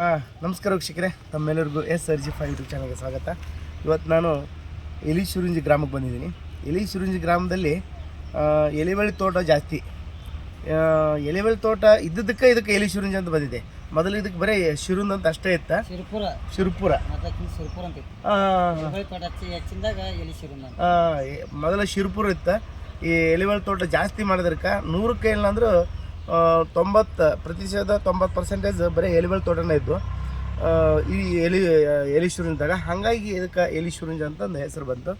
ಹಾಂ ನಮಸ್ಕಾರ ವೀಕ್ಷಕರೇ. ತಮ್ಮೆಲ್ಲರಿಗೂ S R G five YouTube ಚಾನಲ್ಗೆ ಸ್ವಾಗತ. ಇವತ್ತು ನಾನು ಎಲಿ ಶುರುಂಜಿ ಗ್ರಾಮಕ್ಕೆ ಬಂದಿದ್ದೀನಿ. ಎಲಿ ಶುರುಂಜಿ ಗ್ರಾಮದಲ್ಲಿ ಎಲೆಬಳ್ಳಿ ತೋಟ ಜಾಸ್ತಿ. ಎಲೆಬಳ್ಳಿ ತೋಟ ಇದ್ದದಕ್ಕೆ ಇದಕ್ಕೆ ಎಲಿ ಶುರುಂಜಿ ಅಂತ ಬಂದಿದೆ. ಮೊದಲು ಇದಕ್ಕೆ ಬರೀ ಶಿರುಂದ್ ಅಂತ ಅಷ್ಟೇ ಇತ್ತ. ಶಿರ್ಪುರ. ಶಿರುಪುರ. ಮೊದಲ ಶಿರುಪುರ ಇತ್ತ. ಈ ಎಲೆಬಳ್ಳಿ ತೋಟ ಜಾಸ್ತಿ ಮಾಡಿದ್ರಕ್ಕೆ ನೂರಕ್ಕೆ ಇಲ್ಲ ಅಂದರೂ ತೊಂಬತ್ತು ಪ್ರತಿಶತ ತೊಂಬತ್ತು ಪರ್ಸೆಂಟೇಜ್ ಬರೀ ಎಲಿಬಲ್ ತೋಟನೇ ಇದ್ದು ಈ ಎಲಿ ಎಲಿ ಶುರುಂಜಾಗ ಹಾಗಾಗಿ ಇದಕ್ಕೆ ಎಲಿ ಶುರುಂಜ ಅಂತ ಒಂದು ಹೆಸರು ಬಂತು.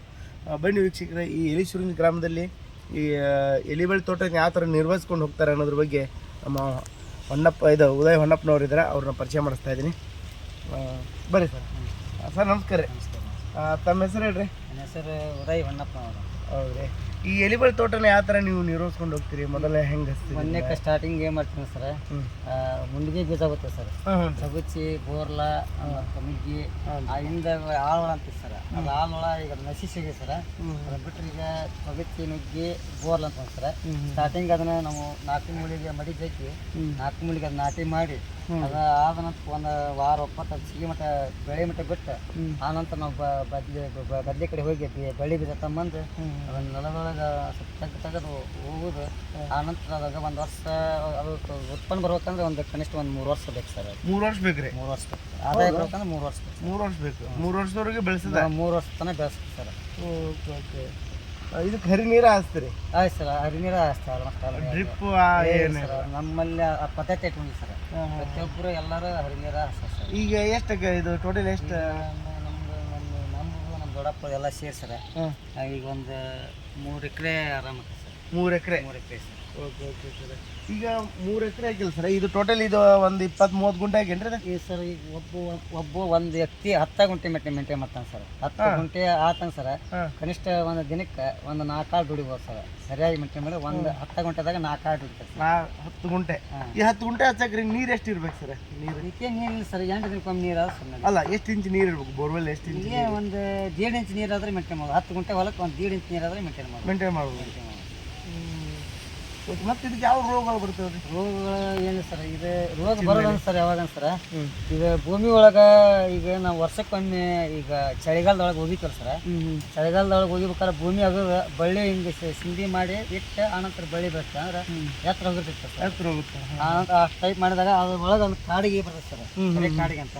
ಬನ್ನಿ ವೀಕ್ಷಕರೇ ಈ ಎಲಿ ಶುರುಂಜ್ ಗ್ರಾಮದಲ್ಲಿ ಈ ಎಲಿಬಳ್ಳಿ ತೋಟನ ಯಾವ ಥರ ನಿರ್ವಹಿಸ್ಕೊಂಡು ಹೋಗ್ತಾರೆ ಅನ್ನೋದ್ರ ಬಗ್ಗೆ ನಮ್ಮ ಹೊನ್ನಪ್ಪ ಇದು ಉದಯ್ ಹೊನ್ನಪ್ಪನವ್ರು ಇದ್ದಾರೆ ಅವ್ರನ್ನ ಪರಿಚಯ ಮಾಡಿಸ್ತಾ ಇದ್ದೀನಿ. ಬರ್ರಿ ಸರ್. ಸರ್ ನಮಸ್ಕಾರ ರೀ. ತಮ್ಮ ಹೆಸರು ಹೇಳ್ರಿ. ನನ್ನ ಹೆಸರು ಉದಯ್ ಹೊನ್ನಪ್ಪನವರು. ಹೌದು ಹೌದ್ರಿ. ಈ ಎಲಿಬಳ್ಳಿ ತೋಟನ ಯಾವ ಥರ ನೀವು ನಿರ್ವಹಿಸ್ಕೊಂಡು ಹೋಗ್ತೀರಿ? ಮೊದಲೇ ಹೆಂಗೆ ಮೊನ್ನೆಕ್ಕೆ ಸ್ಟಾರ್ಟಿಂಗ್ ಏನು ಮಾಡ್ತೀನಿ ಸರ್ ಮುಂಡಿಗೆ ಬೀಜ ಬರ್ತದೆ ಸರ್. ಸಗುಚ್ಚಿ ಸಗುಚಿ ಬೋರ್ಲ ಕಮಿಗಿ ಹಿಂದ ಆಳ್ವಳ ಅಂತೀವಿ ಸರ್. ಅದು ಆಳ್ವಳ ಈಗ ಸಿಗಿ ಸರ್. ಅದು ಬಿಟ್ಟರೆ ಈಗ ಸಗುಚಿ ನುಗ್ಗಿ ಬೋರ್ಲ ಅಂತ ಸರ್. ಸ್ಟಾರ್ಟಿಂಗ್ ಅದನ್ನ ನಾವು ನಾಲ್ಕು ಮೂಳಿಗೆ ಮಡಿ ನಾಲ್ಕು ಮೂಳಿಗೆ ಅದು ನಾಟಿ ಮಾಡಿ ಅದ ಆದ ನಂತರ ಒಂದು ವಾರ ಒಪ್ಪತ್ತು ಸಿಗಿ ಮಟ್ಟ ಬೆಳೆ ಮಟ್ಟ ಬಿಟ್ಟು ಆ ನಂತರ ನಾವು ಬ- ಬದ್ಲಿ ಬದ್ಲಿ ಕಡೆ ಹೋಗಿ ಬೆಳಿ ಬೀಜ ತಮ್ಮಂದು. ಅದನ್ನ ನೆಲದೊಳಗೆ ಸ್ವಲ್ಪ ತೆಗ್ದು ತೆಗೆದು ಹೋಗುದು. ಆ ನಂತರ ಅದಾಗ ಒಂದು ವರ್ಷ ಅದು ಉತ್ಪನ್ನ ಬರ್ಬೇಕಂದ್ರೆ ಒಂದು ಕನಿಷ್ಠ ಒಂದು ಮೂರು ವರ್ಷ ಬೇಕು ಸರ್ ಮೂರು ವರ್ಷ ಬೇಕು ರೀ ಮೂರು ವರ್ಷ ಬೇಕು. ಆದಾಯ ಬರ್ಬೇಕಂದ್ರೆ ಮೂರು ವರ್ಷ ಬೇಕು ಮೂರು ವರ್ಷ ಬೇಕು. ಮೂರು ವರ್ಷದವರೆಗೆ ಬೆಳೆಸಿದ? ಮೂರು ವರ್ಷ ತನಕ ಬೆಳೆಸ್ಬೇಕು ಸರ್. Okay okay. ಇದಕ್ಕೆ ಹರಿ ನೀರು ಹಾಸ್ತೀರಿ ಆಯ್ತು ಸರ್ ಹರಿ ನೀರು ಆಲ್ಮೋಸ್ಟ್ ಡ್ರಿಪ್ ಸರ್ ನಮ್ಮಲ್ಲಿ ಆ ಪದ್ಧತಿ ಇಟ್ಕೊಂಡಿ ಸರ್. ಪ್ರತಿಯೊಬ್ಬರು ಎಲ್ಲರೂ ಹರಿನೀರ ಹಾಕ್ತಾರೆ ಸರ್. ಈಗ ಎಷ್ಟು ಇದು ಟೋಟಲ್ ಎಷ್ಟು? ನಮ್ದು ನಮ್ಮ ನಮ್ಮದು ನಮ್ಮ ದೊಡ್ಡಪ್ಪ ಎಲ್ಲ ಸೇರಿ ಹಾಂ. ಈಗ ಒಂದು ಮೂರು ಎಕರೆ ಆರಾಮ ಸರ್. ಮೂರು ಎಕರೆ? ಮೂರು acre sir. Okay okay sir. ಈಗ ಮೂರು ಎಕರೆ ಹಾಕಿಲ್ಲ ಸರ್. ಇದು ಟೋಟಲ್ ಇದು ಒಂದು ಇಪ್ಪತ್ತ್ ಮೂವತ್ತು ಗುಂಟೆ ಹಾಕೇನ್ರಿ ಈ ಸರ್ ಈಗ ಒಬ್ಬ ಒಬ್ಬ ಒಂದು ವ್ಯಕ್ತಿ ಹತ್ತು ಗುಂಟೆ ಮೆಟ್ಟೆ ಮೇಂಟೈನ್ ಮಾಡ್ತಾನೆ ಸರ್. ಹತ್ತು ಗುಂಟೆ ಆತನ ಸರ್. ಕನಿಷ್ಠ ಒಂದು ದಿನಕ್ಕೆ ಒಂದು ನಾಲ್ಕು ಆಳು ದುಡಿಬೋದು ಸರ್. ಸರಿಯಾಗಿ ಮೇಂಟೈನ್ ಮಾಡಿ ಒಂದು ಹತ್ತು ಗುಂಟೆದಾಗ ನಾಲ್ಕು ಆಳು ದುಡಿತಾರೆ ನಾ ಹತ್ತು ಗುಂಟೆ. ಈ ಹತ್ತು ಗುಂಟೆ ಹಚ್ಚಕ್ರಿ ನೀರು ಎಷ್ಟು ಇರ್ಬೇಕು ಸರ್? ನೀರು? ಇದಕ್ಕೆ ಸರ್. ಎಂಟು ದಿನಕ್ಕೊಮ್ಮೆ ನೀರು ಸರ್ ಅಲ್ಲ ಎಷ್ಟು ಇಂಚ್ ನೀರು ಇರ್ಬೇಕು? ಬೋರ್ವೆಲ್ ಎಷ್ಟು ಇಂಚ್ ಒಂದು ದೇಡ್ ಇಂಚ್ ನೀರಾದರೆ ಮೇಂಟೈನ್ ಮಾಡೋದು ಹತ್ತು ಗುಂಟೆ ಹೊಲಕ್ಕೆ ಒಂದು ದೇಡ್ ಇಂಚ್ ನೀರು ಆದ್ರೆ ಮೇಂಟೈನ್ ಮಾಡೋದು ಮೇಂಟೈನ್ ಮಾಡ್ಬೋದು. ಮತ್ತೆ ಇದಕ್ಕೆ ಯಾವ ರೋಗಗಳು ಬರ್ತವೆ ರೀ ರೋಗಗಳು ಏನು ಸರ್ ಇದು ರೋಗ ಬರೋದನ್ ಸರ್ ಯಾವಾಗ ಸರ್? ಈಗ ಭೂಮಿ ಒಳಗೆ ಈಗ ನಾವು ವರ್ಷಕ್ಕೊಮ್ಮೆ ಈಗ ಚಳಿಗಾಲದೊಳಗೆ ಹೋಗಿತ್ತಲ್ಲ ಸರ್? ಚಳಿಗಾಲದೊಳಗೆ ಹೋಗಿಬೇಕಾದ್ರೆ ಭೂಮಿ ಅದು ಬಳ್ಳಿ ಹಿಂಗೆ ಸಿಂಧಿ ಮಾಡಿ ಇಟ್ಟು ಆನಂತರ ಬಳ್ಳಿ ಬರುತ್ತೆ ಅಂದ್ರೆ ಎತ್ತರ ಹೋಗಿರ್ತೈತೆ ಸರ್. ಎತ್ತರ ಹೋಗುತ್ತೆ. ಆನಂತರ ಆ ಟೈಪ್ ಮಾಡಿದಾಗ ಅದ್ರ ಒಳಗೆ ಒಂದು ಕಾಡಿಗೆ ಬರ್ತದೆ ಸರ್. ಕಾಡಿಗೆ ಅಂತ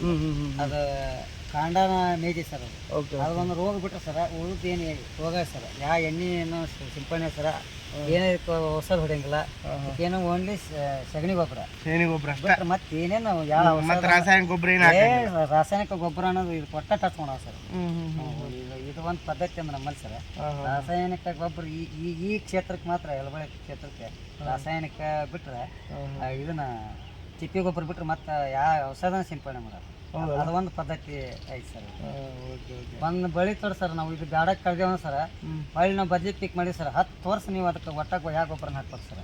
ಅದು ಕಾಂಡನ ಮೇಜಿ ಸರ್ ಓಕೆ ಅದು ಒಂದು ರೋಗ ಬಿಟ್ಟರೆ ಸರ್ ಉಳಿದು ಏನು ರೋಗ ಸರ್. ಯಾವ ಏನು ಸಿಂಪಡಣೆ ಸರ ಏನೇ ಹೊಸದು ಹೊಡೆಯಂಗಿಲ್ಲ. ಏನೋ ಓನ್ಲಿ ಸಗಣಿ ಗೊಬ್ಬರ. ಸಗಣಿ ಗೊಬ್ಬರ ಮತ್ತೆ ಏನೇನು ಯಾವ ಮತ್ತೆ ರಾಸಾಯನಿಕ ಗೊಬ್ಬರ ಏನು ರಾಸಾಯನಿಕ ಗೊಬ್ಬರ ಅನ್ನೋದು ಇದು ಕೊಟ್ಟ ಮಾಡೋ ಸರ್. ಇದು ಒಂದು ಪದ್ಧತಿ ಅಂದ್ರೆ ನಮ್ಮಲ್ಲಿ ಸರ್. ರಾಸಾಯನಿಕ ಗೊಬ್ಬರ ಈ ಈ ಈ ಕ್ಷೇತ್ರಕ್ಕೆ ಮಾತ್ರ ಎಲ್ಲ ಕ್ಷೇತ್ರಕ್ಕೆ ರಾಸಾಯನಿಕ ಬಿಟ್ರೆ ಇದನ್ನ ತಿಪ್ಪಿ ಗೊಬ್ಬರ ಬಿಟ್ಟರೆ ಮತ್ತೆ ಯಾವ ಔಷಧನ ಸಿಂಪಡಣೆ ಮಾಡೋದು ಅದು. ಒಂದು ಪದ್ಧತಿ ಐತಿ ಸರ್ ಓಕೆ ಓಕೆ. ಒಂದು ಬಳಿ ತೋರಿ ಸರ್ ನಾವು ಇದು ಬ್ಯಾಡಕ್ಕೆ ಕಳ್ದೇವ ಸರ್. ಹೊಳ್ಳಿ ನಾವು ಬದ್ಲಿ ಪಿಕ್ ಮಾಡಿ ಸರ್ ಹತ್ತು ವರ್ಷ ನೀವು ಅದಕ್ಕೆ ಒಟ್ಟಾಗ ಯಾವ ಗೊಬ್ಬರನ ಹಾಕ್ಬೇಕು ಸರ್.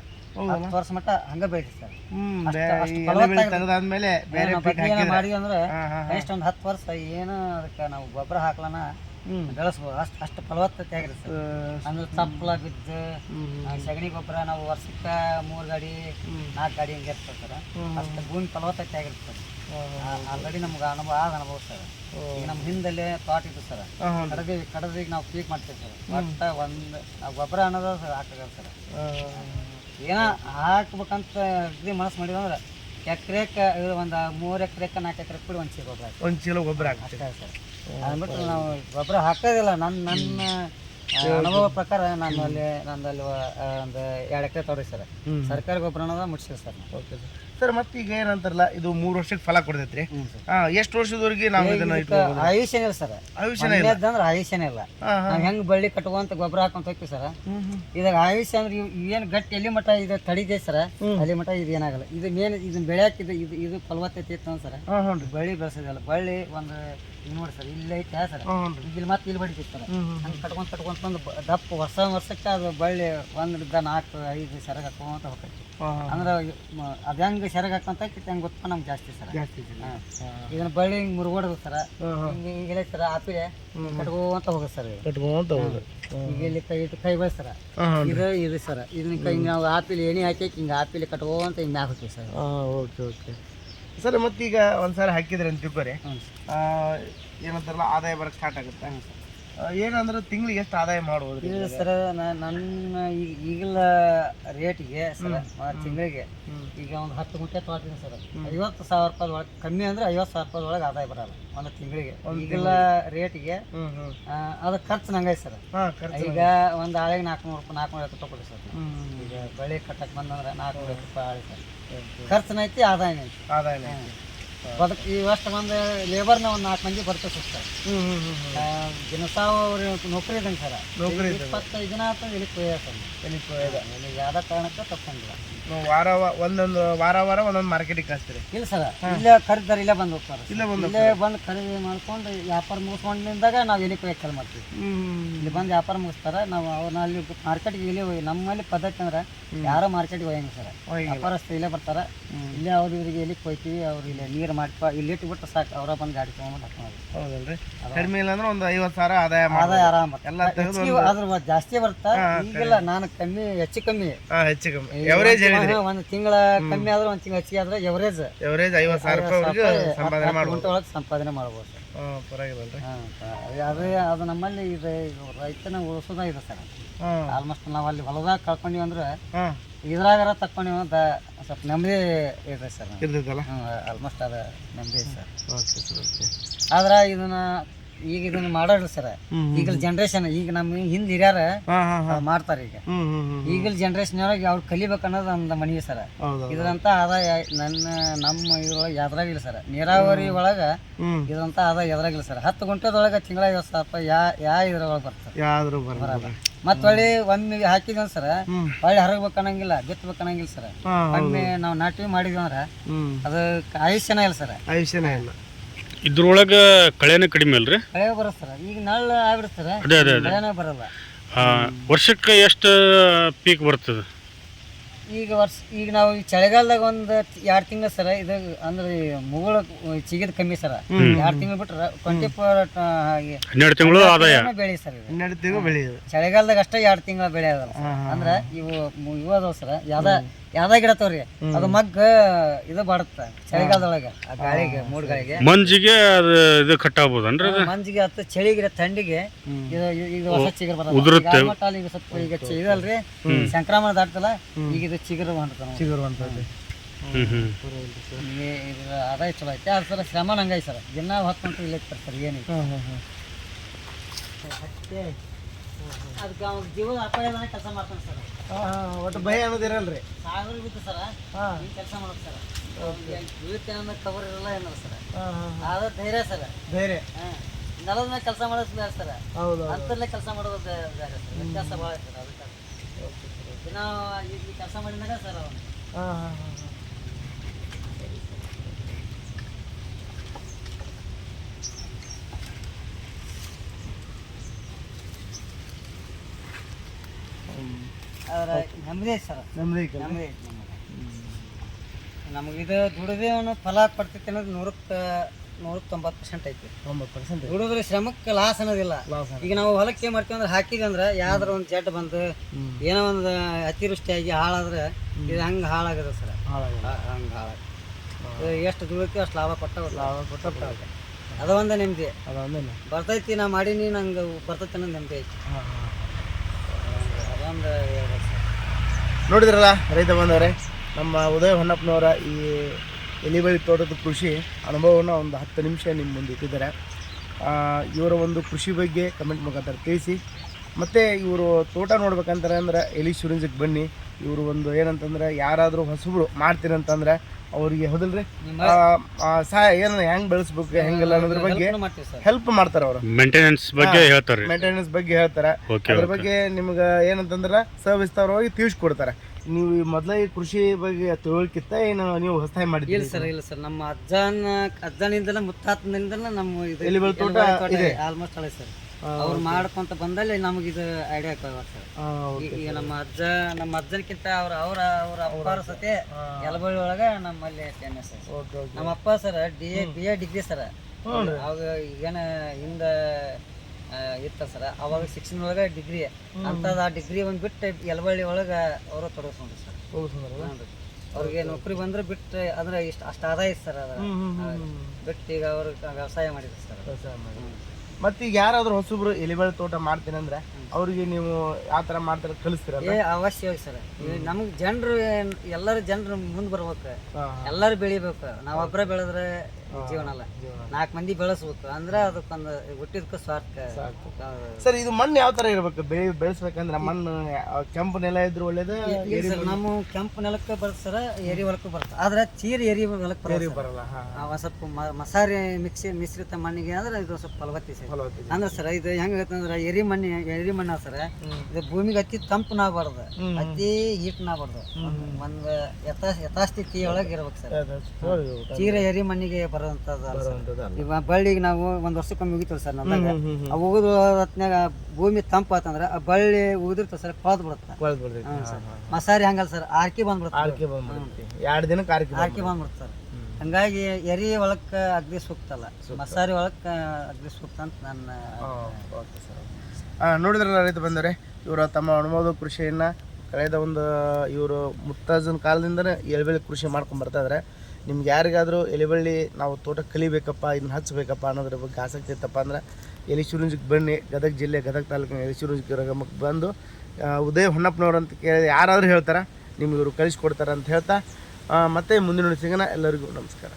ಹತ್ತು ವರ್ಷ ಮಟ್ಟ ಹಂಗೆ ಬೆಳಿತೀವಿ ಸರ್. ಮಾಡಿ ಅಂದ್ರೆ ಕನಿಷ್ಠ ಒಂದು ಹತ್ತು ವರ್ಷ ಏನು ಅದಕ್ಕೆ ನಾವು ಗೊಬ್ಬರ ಹಾಕ್ಲನ ಬೆಳೆಸ್ಬೋದು ಅಷ್ಟು ಅಷ್ಟು ಫಲವತ್ತತೆ ಆಗಿರುತ್ತೆ ಸರ್. ಅಂದ್ರೆ ತಪ್ಪಲ ಬಿದ್ದು ಸಗಣಿ ಗೊಬ್ಬರ ನಾವು ವರ್ಷಕ್ಕೆ ಮೂರು ಗಾಡಿ ನಾಲ್ಕು ಗಾಡಿ ಹಿಂಗೆ ಇರ್ತದೆ ಸರ್. ಅಷ್ಟು ಭೂಮಿ ಫಲವತ್ತತೆ ಆಗಿರುತ್ತೆ ಆಲ್ರೆಡಿ ನಮ್ಗೆ ಅನುಭವ ಆದ ಅನುಭವ ಸರ್. ಈಗ ನಮ್ಮ ಹಿಂದಲ್ಲೇ ತೋಟ ಇತ್ತು ಸರ್. ಕಡದಿ ಕಡದಿಗೆ ನಾವು ಪೀಕ್ ಮಾಡ್ತೀವಿ ಸರ್. ಒಟ್ಟ ಒಂದು ಗೊಬ್ಬರ ಅನ್ನೋದು ಸರ್ ಹಾಕಲ್ಲ ಸರ್. ಏನೋ ಹಾಕ್ಬೇಕಂತ ಅಗದಿ ಮನಸ್ಸು ಮಾಡಿದ್ರೆ ಅಂದ್ರೆ ಎಕರೆಕ್ಕೆ ಒಂದು ಮೂರು ಎಕರೆಕ್ಕೆ ನಾಲ್ಕು ಎಕರೆ ಕೂಡ ಒಂದು ಚೀಲ ಗೊಬ್ಬರ ಹಾಕ್ತೀವಿ. ಒಂದು ಚೀಲ ಗೊಬ್ಬರ ಹಾಕ್ತೀವಿ. ಅಷ್ಟೇ ಸರ್. ಅಂದ್ಬಿಟ್ಟು ನಾವು ಗೊಬ್ಬರ ಹಾಕೋದಿಲ್ಲ. ನನ್ನ ನನ್ನ ಆ, ಅನುಭವ ಪ್ರಕಾರ ನಾನು ಅಲ್ಲಿ ನಂದಲ್ಲಿ ಒಂದು ಎರಡು ಎಕರೆ ತೋರಿ ಸರ್ ಹ್ಮ್. ಸರ್ಕಾರಿ ಗೊಬ್ಬರ ಅನ್ನೋದ ಮುಟ್ಸಿವಿ ಸರ್ ನಾವು. Okay sir. ಸರ್ ಮತ್ತೆ ಈಗ ಏನಂತಾರಲ್ಲ ಇದು ಮೂರು ವರ್ಷಕ್ಕೆ ಫಲ ಕೊಡ್ತೈತ್ರಿ. ಎಷ್ಟು ವರ್ಷದವರೆಗೆ ನಾವು ಇದನ್ನ ಇಟ್ಕೋಬಹುದು ಆಯುಷ್ಯನೇ ಇಲ್ಲ ಸರ್. ಆಯುಷ್ಯನೇ ಅಂದ್ರೆ ಆಯುಷ್ಯನೇ ಇಲ್ಲ. ನಾವು ಹೆಂಗ್ ಬಳ್ಳಿ ಕಟ್ಕೊಂತ ಗೊಬ್ಬರ ಹಾಕೊಂತ ಹೋಗ್ತೀವಿ ಸರ್. ಇದಾಗ ಆಯುಷ್ಯ ಅಂದ್ರೆ ಏನ್ ಗಟ್ಟಿ ಎಲ್ಲಿ ಮಠ ಇದು ತಡಿದೆ ಸರ್. ಅಲ್ಲಿ ಮಠ ಇದು ಏನಾಗಲ್ಲ. ಇದು ಮೇನ್ ಇದನ್ನ ಬೆಳ್ಯಾಕ ಇದು ಇದು ಇದು ಫಲವತ್ತತೆ ಇತ್ತು ಸರ್. ಬಳ್ಳಿ ಬೆಳೆಸೋದಿಲ್ಲ. ಬಳ್ಳಿ ಒಂದು ನೋಡಿ ಸರ್ ಇಲ್ಲಿ ಐತೆ ಸರ್. ಇಲ್ಲಿ ಮತ್ತೆ ಇಲ್ಲಿ ಬಡಿತಿತ್ತು ಸರ್. ಹಂಗೆ ಕಟ್ಕೊಂತ ಕಟ್ಕೊಂತ ಬಂದು ದಪ್ಪ ವರ್ಷ ವರ್ಷಕ್ಕೆ ಅದು ಬಳ್ಳಿ ಒಂದರಿಂದ ನಾಲ್ಕು ಐದು ಸರಗ ಹಾಕೊಂತ ಹೋಗ್ತೈತಿ. ಅಂದ್ರೆ ಅದು ಹೆಂಗೆ ಸೆರಗ ಹಾಕೊಂತ ಹೆಂಗ್ ಉತ್ಪನ್ನ ನಮ್ಗೆ ಜಾಸ್ತಿ ಸರ್. ಜಾಸ್ತಿ ಇದನ್ನ ಬಳ್ಳಿ ಹಿಂಗೆ ಮುರುಗೋಡದು ಸರ್. ಹಿಂಗೆ ಈಗ ಸರ್ ಆಪಿಲೆ ಕಟ್ಕೋಂತ ಹೋಗುತ್ತೆ ಸರ್ ಕಟ್ಕೋಂತ ಈಗ ಇಲ್ಲಿ ಕೈ ಇಟ್ಟು ಕೈ ಬೆಳೆಸ್ತಾರ ಸರ್. ಇದು ಇದು ಸರ್. ಇದನ್ನ ಕೈ ನಾವು ಆಪಿಲ್ ಎಣಿ ಹಾಕಿ ಹಿಂಗೆ ಆಪಿಲ್ ಕಟ್ಕೋಂತ ಹಿಂಗೆ ಮ್ಯಾಗ ಹೋಗ್ತೀವಿ ಸರ್. Okay okay. ಸರ್ ಮತ್ತೀಗ ಒಂದ್ಸಲ ಹಾಕಿದ್ರೆ ಅಂತ ತಿಳ್ಕೊರಿ ಏನಂತಾರಲ್ಲ ಆದಾಯ ಬರಕ್ಕೆ ಸ್ಟಾರ್ಟ್ ಆಗುತ್ತೆ? ಏನಂದ್ರೆ ತಿಂಗಳಿಗೆ ಎಷ್ಟು ಆದಾಯ ಮಾಡ್ಬೋದು ಇದು ಸರ್ ನನ್ನ ಈಗ ಈಗಿನ ರೇಟಿಗೆ ಸರ್ ತಿಂಗಳಿಗೆ ಈಗ ಒಂದು ಹತ್ತು ಗುಂಟೆ ತೊಗೊಳ್ತೀನಿ ಸರ್. ಐವತ್ತು ಸಾವಿರ ರೂಪಾಯಿ ಒಳಗೆ ಕಮ್ಮಿ ಅಂದ್ರೆ ಐವತ್ತು ಸಾವಿರ ರೂಪಾಯಿ ಒಳಗೆ ಆದಾಯ ಬರಲ್ಲ ಒಂದು ತಿಂಗಳಿಗೆ. ಈಗಿನ ರೇಟಿಗೆ ಅದು ಖರ್ಚು ನಂಗೈತೆ ಸರ್. ಈಗ ಒಂದು ಆಳಿಗೆ ನಾಲ್ಕುನೂರು ರೂಪಾಯಿ ನಾಲ್ಕುನೂರ ಐವತ್ತು ರೂಪಾಯಿ ಕೊಡಿ ಸರ್. ಈಗ ಬೆಳೆ ಕಟ್ಟಕ್ಕೆ ಬಂದಂದ್ರೆ ನಾಲ್ಕುನೂರ ಐವತ್ತು ರೂಪಾಯಿ ಆಳಿ ಸರ್. ಖರ್ಚು ಐತಿ ಆದಾಯ ಐತಿ ಆದಾಯ ಬದುಕು ವರ್ಷ ಮಂದಿ ಲೇಬರ್ನ ಒಂದು ನಾಲ್ಕು ಮಂದಿ ಬರ್ತದೆ ಸಿಗ್ತಾರೆ ದಿನಸಾವ ಅವ್ರು ನೌಕರಿ ಇದ್ದಂಗೆ ಸರ್. ನೌಕರಿ ಇಪ್ಪತ್ತೈದು ದಿನ ಆತ ಇಲ್ಲಿ ಕೊಯ್ಯ ಸರ್. ಎಲ್ಲಿಗೆ ಇಲ್ಲಿ ಯಾವುದೇ ಕಾರಣಕ್ಕೆ ತಪ್ಪಂಗಿಲ್ಲ ವಾರ ಒಂದೊಂದು ವಾರ ವಾರ ಒಂದೊಂದು ಮಾರ್ಕೆಟಿಗೆ ಕಳಿಸ್ತೀರಿ. ಇಲ್ಲ ಸರ್ ಇಲ್ಲೇ ಖರೀದಾರ ಇಲ್ಲೇ ಬಂದು ಹೋಗ್ತಾರೆ ಇಲ್ಲೇ ಬಂದು ಇಲ್ಲೇ ಬಂದು ಖರೀದಿ ಮಾಡ್ಕೊಂಡು ವ್ಯಾಪಾರ ಮುಗಿಸ್ಕೊಂಡಿದ್ದಾಗ ನಾವು ಎಲ್ಲಿ ವೆಹಿಕಲ್ ಮಾಡ್ತೀವಿ. ಇಲ್ಲಿ ಬಂದು ವ್ಯಾಪಾರ ಮುಗಿಸ್ತಾರೆ ನಾವು ಅವ್ರನ್ನ ಅಲ್ಲಿ ಮಾರ್ಕೆಟ್ಗೆ ಇಲ್ಲಿ ಹೋಗಿ ನಮ್ಮಲ್ಲಿ ಪದ್ಧತಿ ಅಂದ್ರೆ ಯಾರೋ ಮಾರ್ಕೆಟ್ಗೆ ಹೋಗಂಗಿಲ್ಲ ಸರ್. ವ್ಯಾಪಾರಸ್ಥ ವ್ಯಾಪಾರಸ್ಥರು ಇಲ್ಲೇ ಬರ್ತಾರೆ. ಇಲ್ಲೇ ಅವ್ರು ಇವ್ರಿಗೆ ಎಲ್ಲಿ ಹೋಗ್ತೀವಿ ಅವ್ರು ಇಲ್ಲಿ ನೀರು ಮಾಡ್ಕೊ ಇಲ್ಲಿ ಇಟ್ಬಿಟ್ಟು ಸಾಕು ಅವರ ಬಂದು ಗಾಡಿ ತೊಗೊಂಡು ಹಾಕೊಂಡು ಹೌದಲ್ರಿ? ಕಡಿಮೆ ಇಲ್ಲ ಅಂದ್ರೆ ಒಂದು ಐವತ್ತು ಸಾವಿರ ಆದಾಯ ಆದಾಯ ಆರಾಮ ಎಲ್ಲ ಅದ್ರ ಜಾಸ್ತಿ ಬರ್ತಾ ಈಗೆಲ್ಲ ನಾನು ಕಮ್ಮಿ ಹೆಚ್ಚು ಕಮ್ಮಿ. ಹೆಚ್ಚು ಕಮ್ಮಿ. ಎವರೇಜ್ ಹೇಳಿದ್ರಿ ಒಂದು ತಿಂಗಳ ಕಮ್ಮಿ ಆದ್ರೆ ಒಂದು ತಿಂಗಳ ಹೆಚ್ಚಿಗೆ ಆದ್ರೆ ಎವರೇಜ್ ಎವರೇಜ್ ಐವತ್ತು ಸಾವಿರ ರೂಪಾಯಿವರೆಗೂ ಸಂಪಾದನೆ ಮಾಡ್ಬೋದು. ಒಳಗೆ ಸಂಪಾದನೆ ಮಾಡ್ಬೋದು ಹಾಂ ಅದು ಅದು ನಮ್ಮಲ್ಲಿ ಇದು ರೈತನ ಉಳಿಸೋದ ಇದೆ ಸರ್. ಆಲ್ಮೋಸ್ಟ್ ನಾವು ಅಲ್ಲಿ ಹೊಲದಾಗ ಕಳ್ಕೊಂಡಿವಿ ಅಂದ್ರೆ ಇದ್ರಾಗಾರ ತಕ್ಕೊಂಡಿವಿ ಅಂತ ಸ್ವಲ್ಪ ನೆಮ್ಮದಿ ಇದೆ ಸರ್. ಇರ್ತೈತಲ್ಲ? ಆಲ್ಮೋಸ್ಟ್ ಅದು ನೆಮ್ಮದಿ ಸರ್. Okay sir okay. ಆದ್ರೆ ಇದನ್ನ ಈಗ ಇದನ್ನ ಮಾಡೋರು ಸರ್. ಈಗ ಜನ್ರೇಷನ್ ಈಗ ನಮ್ಮ ಹಿಂದ್ ಹಿರಿಯರ ಮಾಡ್ತಾರ ಮಾಡ್ತಾರೆ ಈಗ. ಜನರೇಷನ್ ಈಗಿನ ಒಳಗೆ ಅವ್ರು ಕಲಿಬೇಕು ಅನ್ನೋದು ನಮ್ದು ಮನವಿ ಸರ್. ಇದ್ರಂತ ಆದಾಯ ನನ್ನ ನಮ್ಮ ಇದ್ರೊಳಗೆ ಯಾವ್ದ್ರಾಗಿಲ್ಲ ಸರ್. ನೀರಾವರಿ ಒಳಗ ಇದರಂತ ಆದಾಯ ಎದ್ರಾಗಿಲ್ಲ ಸರ್. ಹತ್ತು ಗುಂಟದೊಳಗ ತಿಂಗಳ ಐವತ್ತು ಸಾವಿರ ರೂಪಾಯಿ ಯಾ ಯಾ ಇದ್ರೊಳಗೆ ಬರ್ತದೆ. ಮತ್ತ ಹೊಳ್ಳಿ ಒಮ್ಮೆ ಹಾಕಿದ್ವಿ ಸರ ಹೊಳ್ಳಿ ಹರಗ್ಬೇಕು ಅನ್ನಂಗಿಲ್ಲ ಬಿತ್ತಬೇಕು ಅನ್ನಂಗಿಲ್ಲ ಸರ್ ಒಮ್ಮೆ ನಾವು ನಾಟಿ ಮಾಡಿದ್ವಿ ಅಂದ್ರ ಅದು ಆಯುಷ್ಯನ ಇಲ್ಲ ಸರ್. ಆಯುಷ್ಯನ ಇಲ್ಲ. ಇದ್ರೊಳಗೆ ಕಳೆನ ಕಡಿಮೆ ಅಲ್ರಿ? ಕಳೆ ಈಗ ನಳ್ಳು ಆಗ್ಬಿಡುತ್ತೆ ಅದೇ ಅದೇ ಅದೇ. ಕಳೆನೇ ಬರಲ್ಲ. ಆ, ವರ್ಷಕ್ಕೆ ಎಷ್ಟು ಪೀಕ್ ಬರ್ತದೆ? ಈಗ ವರ್ಷ ಈಗ ನಾವು ಈ ಚಳಿಗಾಲದಾಗ ಒಂದು ಎರಡು ತಿಂಗಳ ಸರ ಇದು ಅಂದ್ರೆ ಮುಗುಳ ಚಿಗಿದ ಕಮ್ಮಿ ಸರ. ಎರಡು ತಿಂಗಳು ಬಿಟ್ರೆ ಟ್ವೆಂಟಿ ಫೋರ್ ಹನ್ನೆರಡು ತಿಂಗಳು ಆದಾಯ. ಬೆಳೆ ಸರ್ ಇದು. ಹನ್ನೆರಡು ತಿಂಗಳು ಬೆಳೆಯೋದು ಚಳಿಗಾಲದಾಗ ಅಷ್ಟೇ ಎರಡು ತಿಂಗಳ ಬೆಳೆ ಅದಲ್ಲ ಅಂದ್ರೆ ಇವು ಮು- ಇವು ಅದಾವ ಸರ್. ಯಾವ್ದ ಯಾವ್ದ ಗಿಡ ತೋರಿ? ಅದು ಮಗ್ಗ ಇದು ಬಾಡುತ್ತ ಚಳಿಗಾಲದೊಳಗೆ ಆ ಗಾಳಿಗೆ ಮೂಡ್ ಗಾಳಿಗೆ. ಮಂಜಿಗೆ ಅದು ಇದು ಕಟ್ಟಾಗ್ಬೋದನ್ರಿ ಅದು? ಮಂಜಿಗೆ ಹತ್ತು ಚಳಿಗಿರ ಥಂಡಿಗೆ ಇದು ಇದು- ಹೊಸ ಚಿಗುರು ಉದುರುತ್ತೆ. all ಈಗ ಸ್ವಲ್ಪ ಈಗ ಚಿ- ಇದಲ್ರಿ? ಸಂಕ್ರಮಣ ದಾಟ್ತಲ್ಲ ಈಗ ಇದು ಚಿಗುರು ಹೊಂಡ್ತಾನ ಚಿಗುರು ಅಂತದ್ದು ಹ್ಮ್. ಹ್ಞೂ ಇದು ಆದಾಯ ಚಲೋ ಐತೆ. ಅದು ಸರ ಶ್ರಮ ನಂಗೈ ಸರ್. ದಿನ ಹೊತ್ತು ಗಂಟೆ ಇಲ್ಲಿ ಇರ್ತಾರೆ ಸರ್ ಏನಿಲ್ಲ. ಹಾಂ ಹಾಂ ಹಾಂ ಅದಕ್ಕೆ ಅವ್ನ ಜೀವನ ಅಪಾಯದಾನ ಕೆಲಸ ಮಾಡ್ತಾನೆ ಸರ್. ಒಟ್ಟು ಭಯ ಅನ್ನೋದಿರಲ್ರಿ ಸಾವಿರ ಬಿತ್ತು ಸರ ಈ ಕೆಲಸ ಮಾಡೋದು ಸರ್. ಬೀಳುತ್ತೆ ಅನ್ನೋ ಕವರ್ ಇರಲ್ಲ ಏನಲ್ಲ ಸರ್. ಆದ್ರೆ ಧೈರ್ಯ ಧೈರ್ಯ ಸರ್. ಹಾಂ. ನೆಲದ ಮೇಲೆ ಕೆಲಸ ಮಾಡೋದು ಬೇರೆ ಸರ್. ಹೌದು ಅಂತಲ್ಲೇ ಕೆಲಸ ಮಾಡೋದು ಬೇರೆ ಬೇರೆ ಸರ್. ವ್ಯತ್ಯಾಸ ಭಾಳ ಸರ್ ಅದಕ್ಕೆ ದಿನ ಈ ಕೆಲಸ ಮಾಡಿದಾಗ ಸರ್ ಅವನು. ಹಾಂ ಹಾಂ ಹಾಂ. ಆದ್ರೆ ನಮ್ಮದೇ ಐತೆ ಸರ್ ನಮ್ಮದೇ ನಮ್ಮದೇ ನೆಮ್ಮದಿ ನಮಗೆ ನಮಗೆ ಇದು ದುಡಿದೇವನು ಫಲ ಕೊಡ್ತೈತಿ ಅನ್ನೋದು ನೂರಕ್ಕೆ ನೂರಕ್ಕೆ ತೊಂಬತ್ತು ಪರ್ಸೆಂಟ್ ಐತಿ. ತೊಂಬತ್ತು ಪರ್ಸೆಂಟ್ ದುಡಿದ್ರೆ ಶ್ರಮಕ್ಕೆ ಲಾಸ್ ಅನ್ನೋದಿಲ್ಲ. ಈಗ ನಾವು ಹೊಲಕ್ಕೆ ಏನು ಮಾಡ್ತೀವಿ ಅಂದ್ರೆ ಹಾಕಿದ್ವಿ ಅಂದ್ರೆ ಯಾವ್ದಾರ ಒಂದು ಜಡ್ ಬಂದು. ಏನೋ ಒಂದು ಅತಿವೃಷ್ಟಿಯಾಗಿ ಹಾಳಾದ್ರೆ ಇದು ಹಂಗೆ ಹಾಳಾಗದ ಸರ್. ಹಂಗೆ ಹಾಳಾಗ ಎಷ್ಟು ದುಡಿತೀವಿ ಅಷ್ಟು ಲಾಭ ಕೊಟ್ಟ ಲಾಭ ಕೊಟ್ಟ ಅದು ಒಂದು ನೆಮ್ಮದಿ. ಅದೊಂದೇನೆ ಬರ್ತೈತಿ ನಾ ಮಾಡೀನಿ ನಂಗೆ ಬರ್ತೈತಿ ಅನ್ನೋದು ನೆಮ್ಮದಿ ಐತಿ. ನೋಡಿದ್ರಲ್ಲ ರೈತ ಬಂದವರೇ, ನಮ್ಮ ಉದಯ ಹೊನ್ನಪ್ಪನವರ ಈ ಎಲಿಬಳಿ ತೋಟದ ಕೃಷಿ ಅನುಭವವನ್ನು ಒಂದು ಹತ್ತು ನಿಮಿಷ ನಿಮ್ಮ ಮುಂದೆ ಇಟ್ಟಿದ್ದಾರೆ. ಇವರ ಒಂದು ಕೃಷಿ ಬಗ್ಗೆ ಕಮೆಂಟ್ ಮುಖಾಂತರ ತಿಳಿಸಿ. ಮತ್ತು ಇವರು ತೋಟ ನೋಡ್ಬೇಕಂತಾರೆ ಅಂದ್ರೆ ಎಲಿ ಸುರಿಂಜಕ್ಕೆ ಬನ್ನಿ. ಇವರು ಒಂದು ಏನಂತಂದ್ರೆ ಯಾರಾದರೂ ಹೊಸಬ್ರು ಮಾಡ್ತೀರಂತಂದ್ರೆ ಅವರಿಗೆ ಹೌದಲ್ರಿ? ಸಹಾಯ ಆ, ಆ, ಸಹ ಏನ ಹೆಂಗೆ ಬೆಳೆಸ್ಬೇಕು ಹೆಂಗಿಲ್ಲ ಅನ್ನೋದ್ರ ಬಗ್ಗೆ ಹೆಲ್ಪ್ ಮಾಡ್ತಾರೆ ಅವರು. ಮೇಂಟೆನೆನ್ಸ್ ಬಗ್ಗೆ ಹೇಳ್ತಾರೆ. ಮೇಂಟೆನೆನ್ಸ್ ಬಗ್ಗೆ ಹೇಳ್ತಾರೆ. ಅದ್ರ ಬಗ್ಗೆ ನಿಮ್ಗೆ ಏನಂತಂದ್ರೆ ಸವಿಸ್ತಾರವಾಗಿ ತಿಳಿಸ್ಕೊಡ್ತಾರೆ. ನೀವು ಈ ಮೊದಲೇ ಈ ಕೃಷಿ ಬಗ್ಗೆ ತಿಳುವಳಿಕಿತ್ತ ಏನು ನೀವು ಹೊಸದಾಗಿ ಇಲ್ಲ ಮಾಡಿದ್ದೀರಿ? ಸರ್ ಇಲ್ಲ ಸರ್. ನಮ್ಮ ಅಜ್ಜನ ಅಜ್ಜನಿಂದಲೇ ಮುತ್ತಾತನಿಂದಲೇ ನಮ್ಮ ಇದು ಎಲಿಬೆಳೆ ತೋಟ ಇದೆ. ಆಲ್ಮೋಸ್ಟ್ ಹಳೆ ಸರ್. ಅವ್ರು ಮಾಡ್ಕೊಂತ ಬಂದಲ್ಲಿ ನಮಗೆ ಇದು ಐಡಿಯಾ ಸರ್. ಈಗ ನಮ್ಮ ಅಜ್ಜ ನಮ್ಮ ಅಜ್ಜನಕ್ಕಿಂತ ಅವ್ರ ಅವ್ರ ಅವ್ರ ಅಪ್ಪಾರ ಸತೆ ಯಲಬಳ್ಳಿ ಒಳಗ ನಮ್ಮಲ್ಲಿ ಫೇಮಸ್ ನಮ್ಮ ಅಪ್ಪ sir D A B A degree sir. ಅವಾಗ ಈಗೇನ ಹಿಂದ ಇತ್ತ ಸರ್. ಅವಾಗ ಶಿಕ್ಷಣ ಒಳಗ ಡಿಗ್ರಿ ಅಂತದ ಆ ಡಿಗ್ರಿ ಒಂದ್ ಬಿಟ್ಟು ಯಲಬಳ್ಳಿ ಒಳಗ ಅವರು ತೊಡಗಿಸ್ಕೊಂಡ್ರು ಸರ್. ಅವ್ರಿಗೆ ನೌಕರಿ ಬಂದ್ರೆ ಬಿಟ್ಟು ಅಂದ್ರೆ ಇಷ್ಟ ಅಷ್ಟು ಆದಾಯ ಸರ್ ಅದ. ಬಿಟ್ಟು ಈಗ ಅವರು ವ್ಯವಸಾಯ ಮಾಡಿದ್ರು ಸರ್. ವ್ಯವಸಾಯ ಮಾಡಿ ಮತ್ತೆ ಈಗ ಯಾರಾದ್ರೂ ಹೊಸಬ್ರು ಎಲಿಬೆಳೆ ತೋಟ ಮಾಡ್ತೀನಿ ಅಂದ್ರೆ ಅವ್ರಿಗೆ ನೀವು ಯಾವ ಥರ ಮಾಡ್ತಾರೆ ಕಲಿಸ್ತೀರಲ್ಲ? ಏ ಅವಶ್ಯವಾಗಿ ಸರ್. ನಮ್ಗೆ ಜನರು ಎಲ್ಲರೂ ಜನರು ಮುಂದೆ ಬರ್ಬೇಕು. ಎಲ್ಲರೂ ಬೆಳಿಬೇಕು. ನಾವು ಒಬ್ಬರೇ ಬೆಳೆದ್ರೆ ಜೀವನ. ಅಲ್ಲ ನಾಲ್ಕು ಮಂದಿ ಬೆಳೆಸ್ಬೇಕು. ಅಂದ್ರೆ ಅದಕ್ಕೊಂದು ಹುಟ್ಟಿದಕ್ಕೂ ಸ್ವಾರ್ಥ. ಸರ್ ಇದು ಮಣ್ಣು ಯಾವ ತರ ಇರ್ಬೇಕು? ಬೆಳೆ ಬೆಳೆಸ್ಬೇಕಂದ್ರೆ ಮಣ್ಣು ಕೆಂಪು ನೆಲ ಇದ್ರೆ ಒಳ್ಳೇದು? ಸರ್ ನಮ್ಮ ಕೆಂಪು ನೆಲಕ್ಕೆ ಬರುತ್ತೆ ಸರ್ ಎರಿ ಹೊಲಕ್ಕೆ ಬರುತ್ತೆ ಆದ್ರೆ ಚೀರ ಎರಿ ಹೊಲಕ್ಕೆ ಬರಲ್ಲ ಆ, ಒಂದ್ ಸ್ವಲ್ಪ ಮಸಾರಿ ಮಿಕ್ಸಿ ಮಿಶ್ರಿತ ಮಣ್ಣಿಗೆ ಅಂದ್ರೆ ಇದು ಸ್ವಲ್ಪ ಫಲವತ್ತಿ ಸರ್. ಅಂದ್ರೆ ಸರ್ ಇದು ಹೆಂಗಾಗತ್ತೆ ಅಂದ್ರೆ ಎರಿ ಮಣ್ಣಿ ಎರಿ ಮಣ್ಣ ಸರ್. ಇದು ಭೂಮಿಗೆ ಅತಿ ತಂಪನಾಗಬಾರ್ದು. ಅತಿ ಹೀಟ್ನಾಗಬಾರ್ದು. ಒಂದು ಯಥಾ ಯಥಾಸ್ಥಿತಿ ಒಳಗೆ ಇರ್ಬೇಕು. ಸರ್ ಚೀರ ಎರಿ ಮಣ್ಣಿಗೆ ಬಳ್ಳಿಗೆ ನಾವು ಒಂದು ವರ್ಷಕ್ಕೊಮ್ಮೆ ಉಗಿತೀವಿ ಸರ್ ನಮ್ದಾಗ ಆ ಉಗಿದು ಹೊತ್ನ್ಯಾಗ ಭೂಮಿ ತಂಪ ಆತಂದ್ರ ಆ ಬಳ್ಳಿ ಉಗಿದಿರ್ತದೆ ಸರ್ ಕೊಳದ್ ಬಿಡುತ್ತೆ. ಹ್ಞೂ ಸರ್. ಮಸಾರಿ ಹಂಗಲ್ಲ ಸರ್ ಆರ್ಕಿ ಬಂದ್ಬಿಡುತ್ತೆ. ಆರ್ಕೆ ಬಂದ್ಬಿಡುತ್ತೆ. ಎರಡು ದಿನಕ್ಕೆ ಆರ್ಕೆ ಆರ್ಕಿ ಬಂದ್ಬಿಡುತ್ತೆ ಸರ್. ಹಂಗಾಗಿ ಎರಿ ಒಳಕ್ಕೆ ಅಗ್ದಿ ಸೂಕ್ತ ಅಲ್ಲ. ಮಸಾರಿ ಒಳಕ್ಕೆ ಅಗ್ದಿ ಸೂಕ್ತ ಅಂತ ನನ್ನ ಓಕೆ ಸರ್ ನೋಡಿದ್ರಲ್ಲ ರೈತ ಬಂದರೆ ಇವರು ತಮ್ಮ ಅನುಭವದ ಕೃಷಿಯನ್ನು ಕಳೆದ ಒಂದು ಇವರು ಮುತ್ತಾಜನ ಕಾಲದಿಂದನೇ ಎಳ್ಬೆಳಿ ಕೃಷಿ ಮಾಡ್ಕೊಂಡು ಬರ್ತಾ ಇದ್ದಾರೆ ನಿಮ್ಗೆ ಯಾರಿಗಾದರೂ ಎಲೆಬಳ್ಳಿ ನಾವು ತೋಟ ಕಲಿಬೇಕಪ್ಪ, ಇದನ್ನ ಹಚ್ಚಬೇಕಪ್ಪ ಅನ್ನೋದ್ರ ಬಗ್ಗೆ ಆಸಕ್ತಿ ಇತ್ತಪ್ಪ ಅಂದ್ರೆ ಎಲಿಶುರುಂಜಿಗೆ ಬನ್ನಿ, ಗದಗ ಜಿಲ್ಲೆ, ಗದಗ ತಾಲೂಕಿನ ಎಲಿಶುರುಂಜಿ ಗ್ರಾಮಕ್ಕೆ ಬಂದು ಉದಯ ಹೊನ್ನಪ್ಪನವ್ರು ಅಂತ ಕೇಳಿ ಯಾರಾದರೂ ಹೇಳ್ತಾರೆ? ನಿಮ್ಗೆ ಇವರು ಕಳಿಸ್ಕೊಡ್ತಾರೆ ಅಂತ ಹೇಳ್ತಾ ಮತ್ತೆ ಮುಂದಿನ ಸಿಗೋಣ ಎಲ್ಲರಿಗೂ ನಮಸ್ಕಾರ.